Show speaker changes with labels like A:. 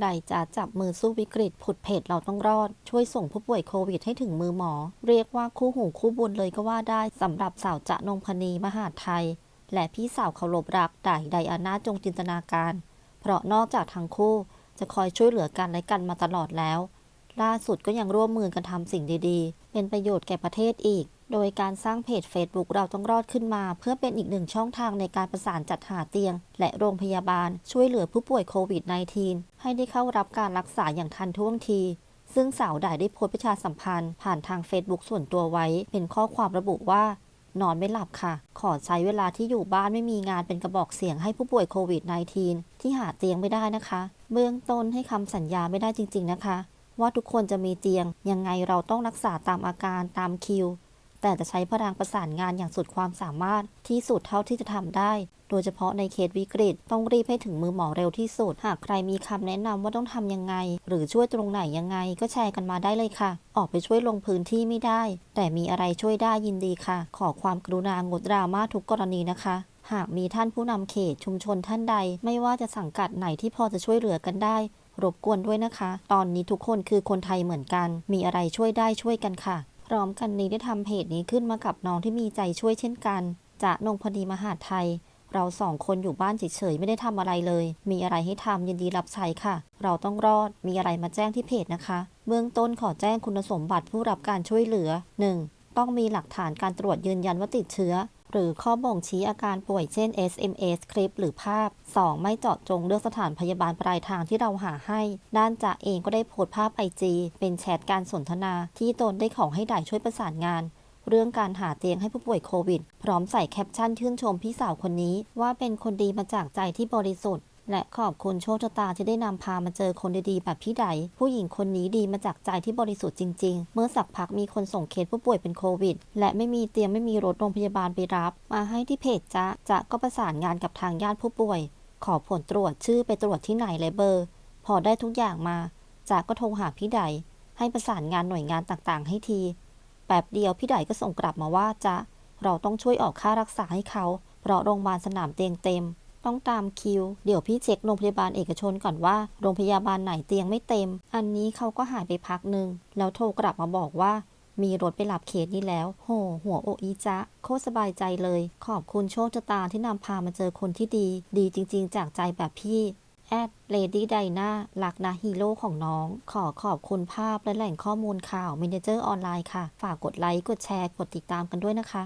A: ได้จะจับมือสู้วิกฤต ผุดเพจเราต้องรอด ช่วยส่งผู้ป่วยโควิดให้ถึงมือหมอ เรียกว่าคู่หูคู่บุญเลยก็ว่าได้สำหรับสาวจะนงพนีมหาไทย และพี่สาวเคารพรักไดไดอาน่าจงจินตนาการ เพราะนอกจากทั้งคู่จะคอยช่วยเหลือกันและกันมาตลอดแล้ว ล่าสุดก็ยังร่วมมือกันทำสิ่งดีๆ เป็นประโยชน์แก่ประเทศอีก โดยการสร้างเพจ Facebook เราต้องรอดขึ้นมา เพื่อเป็นอีกหนึ่งช่องทางในการประสานจัดหาเตียง และโรงพยาบาล ช่วยเหลือผู้ป่วยโควิด -19 ให้ได้เข้ารับการรักษาอย่างทันท่วงที ซึ่งสาวดายได้โพสต์ประชาสัมพันธ์ ผ่านทาง Facebook ส่วนตัวไว้ เป็นข้อความระบุว่านอนไม่หลับค่ะ ขอใช้เวลาที่อยู่บ้านไม่มีงานเป็นกระบอกเสียงให้ผู้ป่วยโควิด -19 ที่หาเตียงไม่ได้นะคะ เบื้องต้นให้คำสัญญาไม่ได้จริง ๆนะคะ ว่าทุกคนจะมีเตียง ยังไงเราต้องรักษาตามอาการตามคิว แต่จะใช้พลังประสานงานอย่างสุดความสามารถที่สุดเท่าที่จะทำได้ โดยเฉพาะในเคสวิกฤต ต้องรีบให้ถึงมือหมอเร็วที่สุด หากใครมีคำแนะนำว่าต้องทำยังไง หรือช่วยตรงไหนยังไง ก็แชร์กันมาได้เลยค่ะ ออกไปช่วยลงพื้นที่ไม่ได้ แต่มีอะไรช่วยได้ยินดีค่ะ ขอความกรุณางดดราม่าทุกกรณีนะคะหากมีท่านผู้นำเขตชุมชนท่านใด ไม่ว่าจะสังกัดไหนที่พอจะช่วยเหลือกันได้ รบกวนด้วยนะคะ ตอนนี้ทุกคนคือคนไทยเหมือนกัน มีอะไรช่วยได้ช่วยกันค่ะ พร้อมกันนี้ได้ทำเพจนี้ขึ้นมากับน้องที่มีใจช่วยเช่นกันจะนงพอดีมหาไทย เราสองคนอยู่บ้านเฉยๆไม่ได้ทำอะไรเลย มีอะไรให้ทำยินดีรับใช้ค่ะ เราต้องรอดมีอะไรมาแจ้งที่เพจนะคะ เบื้องต้นขอแจ้งคุณสมบัติผู้รับการช่วยเหลือ 1. ต้องมีหลักฐานการตรวจยืนยันว่าติดเชื้อ หรือข้อบ่งชี้อาการป่วยเช่น SMS คลิปหรือภาพ 2. ไม่เจาะจงเลือกสถานพยาบาลปลายทางที่เราหาให้ ด้านจ่าเองก็ได้โพสต์ภาพไอจีเป็นแชทการสนทนา ที่ตนได้ของให้ด่ายช่วยประสานงานเรื่องการหาเตียงให้ผู้ป่วยโควิด พร้อมใส่แคปชั่นชื่นชมพี่สาวคนนี้ ว่าเป็นคนดีมาจากใจที่บริสุทธิ์ และขอบคุณโชคชะตาที่ได้นำพามาเจอคนดีๆ แบบพี่ไดผู้หญิงคนนี้ดีมาจากใจที่บริสุทธิ์จริง ๆ เมื่อสักพักมีคนส่งเคสผู้ป่วยเป็นโควิด และไม่มีเตียงไม่มีรถโรงพยาบาลไปรับ มาให้ที่เพจจ๊ะจ๊ะก็ประสานงานกับทางญาติผู้ป่วย ขอผลตรวจชื่อไปตรวจที่ไหนและเบอร์ พอได้ทุกอย่างมาจ๊ะก็โทรหาพี่ไดให้ประสานงานหน่วยงานต่างๆ ให้ทีแป๊บเดียวพี่ไดก็ส่งกลับมาว่าจ๊ะเราต้องช่วยออกค่ารักษาให้เขา เพราะโรงพยาบาลสนามเตียงเต็ม ต้องตามคิว เดี๋ยวพี่เช็คโรงพยาบาลเอกชนก่อนว่า โรงพยาบาลไหนเตียงไม่เต็ม อันนี้เขาก็หายไปพักหนึ่งแล้วโทรกลับมาบอกว่ามีรถไปรับเคสนี้แล้ว โห หัวโออีจ๊ะ โคตรสบายใจเลย ขอบคุณโชคชะตาที่นำพามาเจอคนที่ดี ดีจริง ๆ จากใจแบบพี่ แอดเลดี้ไดนาลักนะฮีโร่ของน้อง ขอขอบคุณภาพและแหล่งข้อมูลข่าว m ม n เจอร์ออนไลน์ค่ะ ฝากกดไลค์ กดแชร์ กดติดตามกันด้วยนะคะ